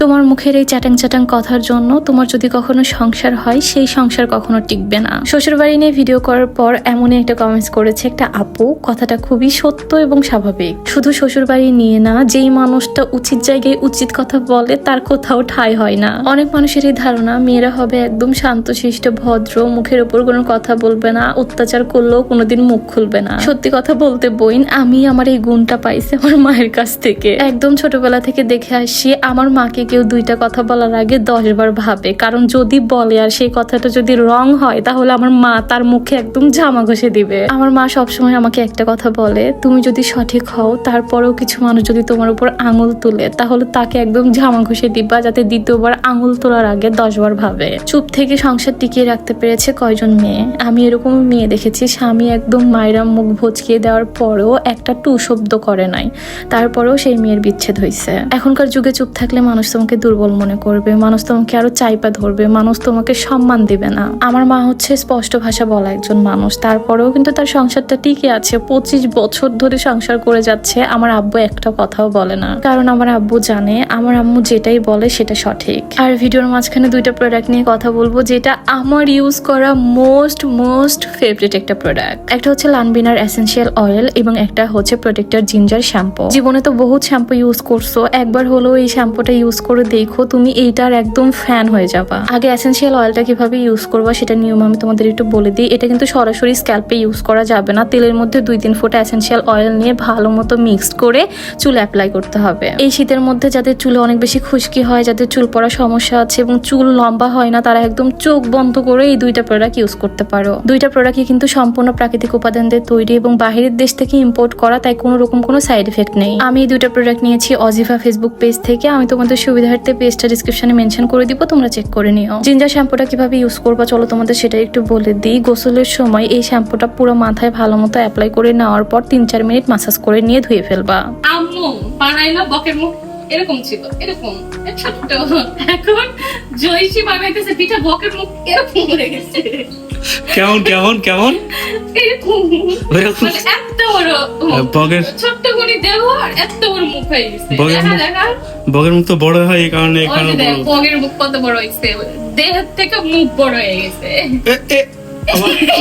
তোমার মুখের এই চ্যাটাং চ্যাটাং কথার জন্য তোমার যদি কখনো সংসার হয়, সেই সংসার কখনো টিকবে না। শ্বশুরবাড়ি নিয়ে ভিডিও করার পর এমনই একটা কমেন্টস করেছে একটা আপু। কথাটা খুবই সত্য এবং স্বাভাবিক। শুধু শ্বশুরবাড়ি নিয়ে না, যেই মানুষটা উচিত জায়গায় উচিত কথা বলে, তার কোথাও ঠাঁই হয় না। অনেক মানুষের এই ধারণা, মেয়েরা হবে একদম শান্তশিষ্ট, ভদ্র, মুখের ওপর কোনো কথা বলবে না, অত্যাচার করলেও কোনোদিন মুখ খুলবে না। সত্যি কথা বলতে বইন আমি আমার এই গুণটা পাইছি আমার মায়ের কাছ থেকে। একদম ছোটবেলা থেকে দেখে আসি আমার মাকে কেউ দুইটা কথা বলার আগে দশ বার ভাবে। কারণ যদি বলে আর সেই কথাটা যদি রং হয়, তাহলে আমার মা তার মুখে একদম জামা ঘষে দিবে। আমার মা সবসময় আমাকে একটা কথা বলে, তুমি যদি সঠিক হও, তারপরেও কিছু মানুষ যদি তোমার উপর আঙুল তুলে, তাহলে তাকে একদম জামা ঘষে দিবা, যাতে দ্বিতীয়বার আঙুল তোলার আগে দশবার ভাবে। চুপ থেকে সংসার টিকিয়ে রাখতে পেরেছে কয়জন মেয়ে? আমি এরকম মেয়ে দেখেছি, স্বামী একদম মায়েরা মুখ ভচকিয়ে দেওয়ার পরেও একটা টু শব্দ করে নাই। তারপরেও সেই মেয়ের বিচ্ছেদ হয়েছে এখনকার যুগে চুপ থাকলে মানুষ তোমাকে দুর্বল মনে করবে, মানুষ তোমাকে আরও চাইপা ধরবে, মানুষ তোমাকে সম্মান দিবে না। আমার মা হচ্ছে স্পষ্ট ভাষা বলা একজন মানুষ, তারপরেও কিন্তু তার সংসারটা টিকে আছে। পঁচিশ বছর ধরে সংসার করে যাচ্ছে, আমার আব্বু একটা কথাও বলে না। কারণ আমার আব্বু জানে, আমার আম্মু যেটাই বলে সেটা সঠিক। আর ভিডিওর মাঝখানে দুইটা প্রোডাক্ট নিয়ে কথা বলব, যেটা আমার ইউজ করা মোস্ট মোস্ট ফেভারিট একটা প্রোডাক্ট একটা হচ্ছে লানবিনার এসেন্সিয়াল অয়েল এবং একটা হচ্ছে প্রোটেক্টর জিঞ্জার শ্যাম্পু জীবনে তো বহুত শ্যাম্পু ইউজ করছ, একবার হলো এই শ্যাম্পুটা ইউজ করে দেখো, তুমি এইটার একদম ফ্যান হয়ে যাবা। আগে এসেন্সিয়াল অয়েলটা কীভাবে ইউজ করবা সেটা নিয়ম আমি তোমাদের একটু বলে দিই। এটা কিন্তু সরাসরি স্ক্যাল্পে ইউজ করা যাবে না। তেলের মধ্যে দুই তিন ফোঁটা এসেন্সিয়াল অয়েল নিয়ে ভালো মতো মিক্সড করে চুল অ্যাপ্লাই করতে হবে। এই শীতের মধ্যে যাদের চুলে অনেক বেশি খুশকি হয়, যাদের চুল পড়া সমস্যা আছে এবং চুল লম্বা হয় না, তারা একদম চোখ বন্ধ করে এই দুইটা প্রোডাক্ট ইউজ করতে পারো। দুইটা প্রোডাক্টই কিন্তু সম্পূর্ণ প্রাকৃতিক উপাদান দিয়ে তৈরি এবং বাহিরের দেশ থেকে ইম্পোর্ট করা, তাই কোনো রকম কোনো সাইড এফেক্ট নেই। আমি এই দুইটা প্রোডাক্ট নিয়েছি অজিফা ফেসবুক পেজ থেকে। আমি তোমাদের সুবিধার্থে পেজটা ডিসক্রিপশনে মেনশন করে দিব, তোমরা চেক করে নিও। জিঞ্জার শ্যাম্পুটা কীভাবে ইউজ করবা চলো তোমাদের সেটা একটু বলে দিই। গোসলের সময় এই শ্যাম্পুটা পুরো মাথায় ভালো মতো অ্যাপ্লাই করে নেওয়ার পর তিন চার মিনিট মাসাজ করে নিয়ে ধুয়ে ফেলবা। এরকম ছিল, এরকম। এখন জয়সী বানাইতেছে, পিঠা বকের মুখ এরকম হয়ে গেছে। কেমন কেমন কেমন? মানে এত বড় বগের ছোট্ট করে দেহ আর এত বড় মুখ হয়ে গেছে বগের মুখ? তো বড় হয় এই কারণে। বগের মুখ কত বড় হয়েছে দেহের থেকে মুখ বড় হয়ে গেছে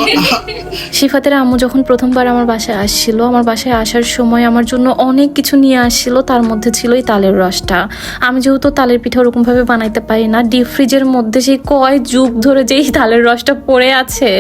এ, আম্মু যখন প্রথমবার আমার বাসায় আসছিল আমার বাসায় আসার সময় আমার জন্য অনেক কিছু নিয়ে আসছিল। তার মধ্যে ছিল এই তালের রসটা। আমি যেহেতু তালের পিঠা ওরকম ভাবে বানাইতে পারি না ডিপ ফ্রিজের মধ্যে সেই কয় যুগ ধরে যেই তালের রসটা পড়ে আছে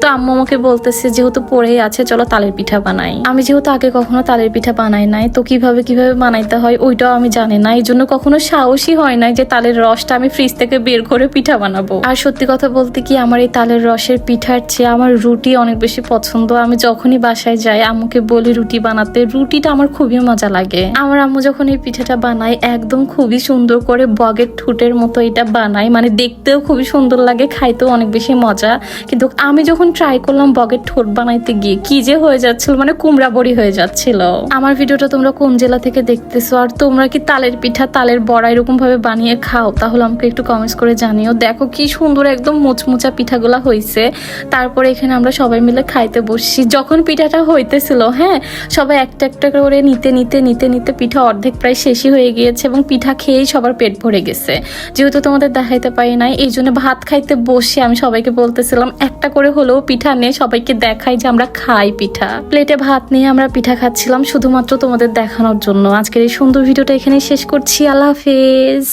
তো আম্মু আমাকে বলতেছে যেহেতু পড়েই আছে চলো তালের পিঠা বানাই। আমি যেহেতু আগে কখনো তালের পিঠা বানাই নাই তো কীভাবে কীভাবে বানাইতে হয় ওইটাও আমি জানি না। এই জন্য কখনো সাহসই হয় নাই যে তালের রসটা আমি ফ্রিজ থেকে বের করে পিঠা বানাবো। আর সত্যি কথা বলতে কি আমার এই তালের রসের পিঠার চেয়ে আমার রুটি অনেক বেশি পছন্দ। আমি যখনই বাসায় যাই, আম্মুকে বলি রুটি বানাতে। রুটিটা আমার খুবই মজা লাগে। আমার আম্মু যখন এই পিঠাটা বানায়, একদম খুবই সুন্দর করে বগের ঠুটের মতো এটা বানায়। মানে দেখতেও খুবই সুন্দর লাগে, খাইতেও অনেক বেশি মজা। কিন্তু আমি যখন ট্রাই করলাম বগের ঠোঁট বানাইতে গিয়ে, কি যে হয়ে যাচ্ছিল মানে কুমড়া বড়ি হয়ে যাচ্ছিল। আমার ভিডিওটা তোমরা কোন জেলা থেকে দেখতেছো? আর তোমরা কি তালের পিঠা, তালের বড়া এরকম ভাবে বানিয়ে খাও? তাহলে আমাকে একটু কমেন্টস করে জানিও। দেখো কি সুন্দর একদম মুচমুচা পিঠাগুলা হয়েছে তারপরে এখানে আমরা সবাই মিলে খাইতে বসছি। যখন পিঠাটা হইতেছিল হ্যাঁ সবাই একটা একটা করে নিতে নিতে নিতে নিতে পিঠা অর্ধেক প্রায় শেষই হয়ে গিয়েছে এবং পিঠা খেয়েই সবার পেট ভরে গেছে। যেহেতু তোমাদের দেখাইতে পারি নাই, এই জন্য ভাত খাইতে বসে আমি সবাইকে বলতেছিলাম, একটা করে হলেও পিঠা নিয়ে সবাইকে দেখাই যে আমরা খাই পিঠা। প্লেটে ভাত নিয়ে আমরা পিঠা খাচ্ছিলাম, শুধুমাত্র তোমাদের দেখানোর জন্য। আজকের এই সুন্দর ভিডিওটা এখানে শেষ করছি। আল্লাহ হাফেজ।